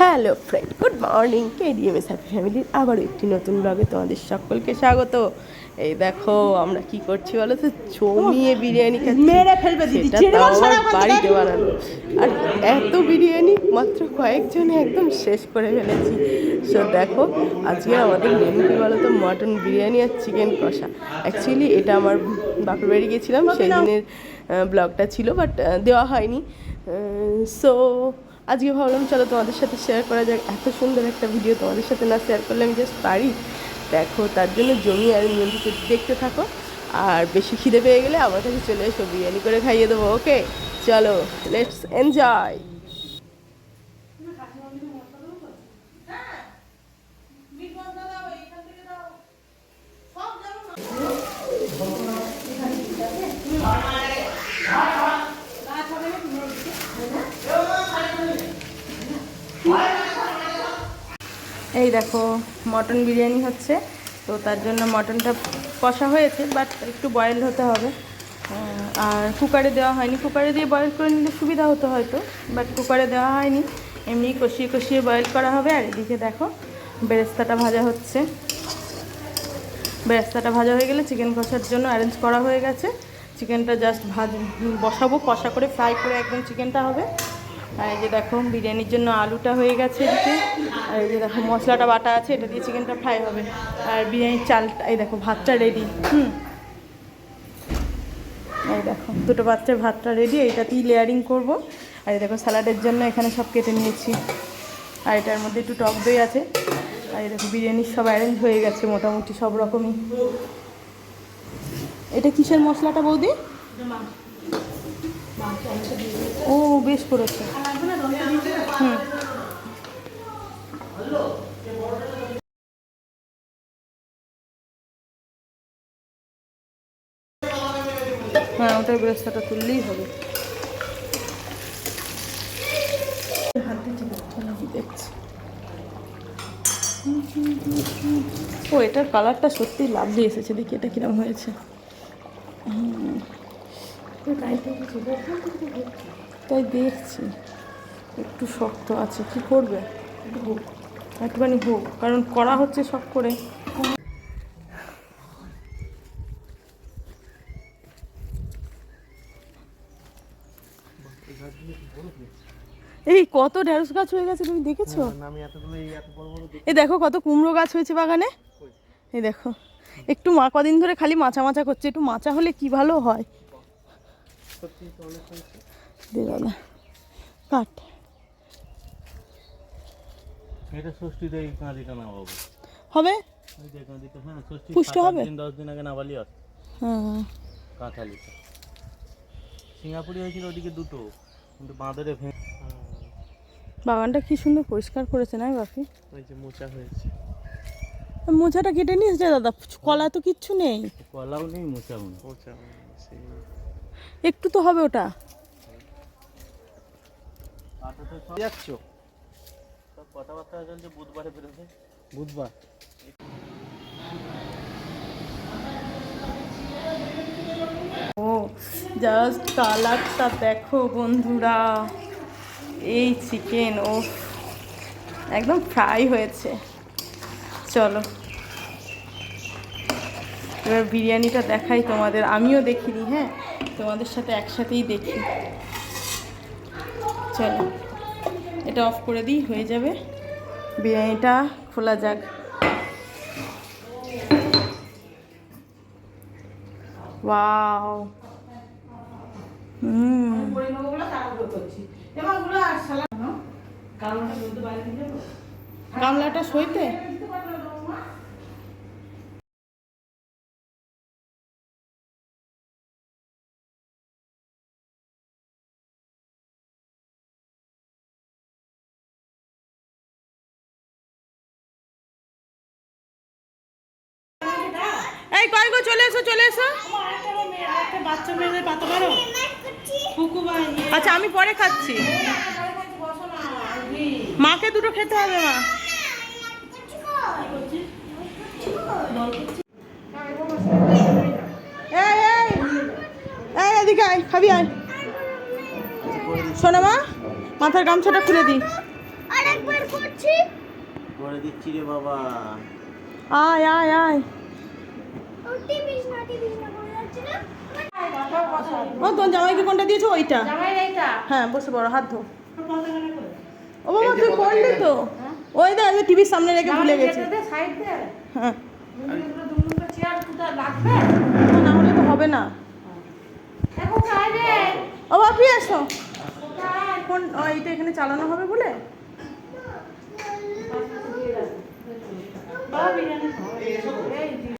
Hello friend good morning K KDMS happy ফ্যামিলির আবারও একটি নতুন ব্লগে তোমাদের সকলকে স্বাগত। এই দেখো আমরা কি করছি বলো তো? জমিয়ে বিরিয়ানি মেরে ফেলবে বাড়িতে বানানো। আর এত বিরিয়ানি মাত্র কয়েকজনে একদম শেষ করে ফেলেছি। সো দেখো আজকে আমাদের মেনু কি বলো তো? মটন বিরিয়ানি আর চিকেন কষা। অ্যাকচুয়ালি এটা আমার বাপের বাড়ি গেছিলাম সেই দিনের ব্লগটা ছিল বাট দেওয়া হয়নি। সো আজকে ভাবলাম, চলো তোমাদের সাথে শেয়ার করা যাক। এত সুন্দর একটা ভিডিও তোমাদের সাথে না শেয়ার করলে আমি জাস্ট পারি। দেখো, তার জন্য জমি আর নিয়ন্ত্রিত দেখতে থাকো। আর বেশি খিদে পেয়ে গেলে আমার কাছে চলে এসো, বিরিয়ানি করে খাইয়ে দেবো ওকে চলো লেটস এনজয় এই দেখো, মটন বিরিয়ানি হচ্ছে। তো তার জন্য মটনটা কষা হয়েছে বাট একটু বয়েল হতে হবে। আর কুকারে দেওয়া হয়নি। কুকারে দিয়ে বয়েল করে নিলে সুবিধা হতো হয়তো বাট কুকারে দেওয়া হয়নি। এমনি কষিয়ে কষিয়ে বয়েল করা হবে, আর এদিকে দেখো, বেরেস্তাটা ভাজা হচ্ছে। বেরেস্তাটা ভাজা হয়ে গেলে চিকেন কষার জন্য অ্যারেঞ্জ করা হয়ে গেছে। চিকেনটা জাস্ট ভাজ বসাবো, কষা করে ফ্রাই করে একদম চিকেনটা হবে। আর এই যে দেখো, বিরিয়ানির জন্য আলুটা হয়ে গেছে এদিকে। আর এই যে দেখো, মশলাটা বাটা আছে, এটা দিয়ে চিকেনটা ফ্রাই হবে। আর বিরিয়ানির চালটা, এই দেখো, ভাতটা রেডি হুম। এই দেখো, দুটো বাচ্চার ভাতটা রেডি এইটা এইটাতেই লেয়ারিং করব। আর এই দেখো স্যালাডের জন্য এখানে সব কেটে নিয়েছি। আর এটার মধ্যে একটু টক দই আছে। আর এই দেখো, বিরিয়ানির সব অ্যারেঞ্জ হয়ে গেছে মোটামুটি সব রকমই। এটা কিসের মশলাটা বৌদি? ও, বেশ করেছে। হ্যাঁ ওটার ব্যবস্থাটা তুললেই হবে। দেখছি ও এটার কালারটা সত্যি লাভলি এসেছে দেখি এটা কিরম হয়েছে। তাই দেখছি। একটু শক্ত আছে কি করবে? একটুখানি হোক কারণ করা হচ্ছে শখ করে। এই কত ঢেঁড়স গাছ হয়ে গেছে তুমি দেখেছ? এই দেখো কত কুমড়ো গাছ হয়েছে বাগানে। এই দেখো একটু মা কদিন ধরে খালি মাচা মাচা করছে একটু মাচা হলে কি ভালো হয়? দাদা কাট। এটা ষষ্ঠীতে এই কাঁদিটা নামাবো হবে? ওই যে কাঁদিটা হ্যাঁ ষষ্ঠী পুষ্ট হবে? দিন দশ দিন আগে নামালি আসে হ্যাঁ। কাঁঠালিটা। সিঙ্গাপুরি হয়েছিল ওদিকে দুটো কিন্তু বাঁদরে ভেঙে বাগানটা কি সুন্দর পরিষ্কার করেছে না বাপি? ওই যে মোচা হয়েছে। মোচাটা কেটে নিস যে দাদা কলা তো কিচ্ছু নেই। কলাও নেই মোচাও নেই। মোচা একটু তো হবে ওটা। যাচ্ছ সব কথাবার্তা চলছে বুধবারে বেরোবে। বুধবার। ও জাস্ট কালারটা দেখো বন্ধুরা। এই চিকেন ও একদম ফ্রাই হয়েছে। চলো। এবার বিরিয়ানিটা দেখাই তোমাদের আমিও দেখিনি হ্যাঁ? তোমাদের সাথে একসাথেই দেখি। চলো। এটা অফ করে দিই হয়ে যাবে। বিরিয়ানিটা খোলা যাক। ওয়াও। হুম। গামলাটা সইতে? এই কয় গো চলে এসো চলে এসো। বাচ্চা মেয়েদের আচ্ছা আমি পরে খাচ্ছি। মাকে দুটো খেতে হবে মা। এই এই এই এদিকে আয় খাবি আয়। শোনা মা মাথার গামছাটা খুলে দি করছি। করে দিচ্ছি রে বাবা। আয় আয় আয়। ও জামাইকে কোনটা দিয়েছ? ওইটা? হ্যাঁ বসে বড় হাত ধো। ও বাবা তুই করলি তো? ওই দেখ আমি টিভির সামনে রেখে ভুলে গেছি। হ্যাঁ। না হলে তো হবে না। ও বাপি এসো। ফোন ও, এইটা এখানে চালানো হবে বলে? বাবা বিরিয়ানি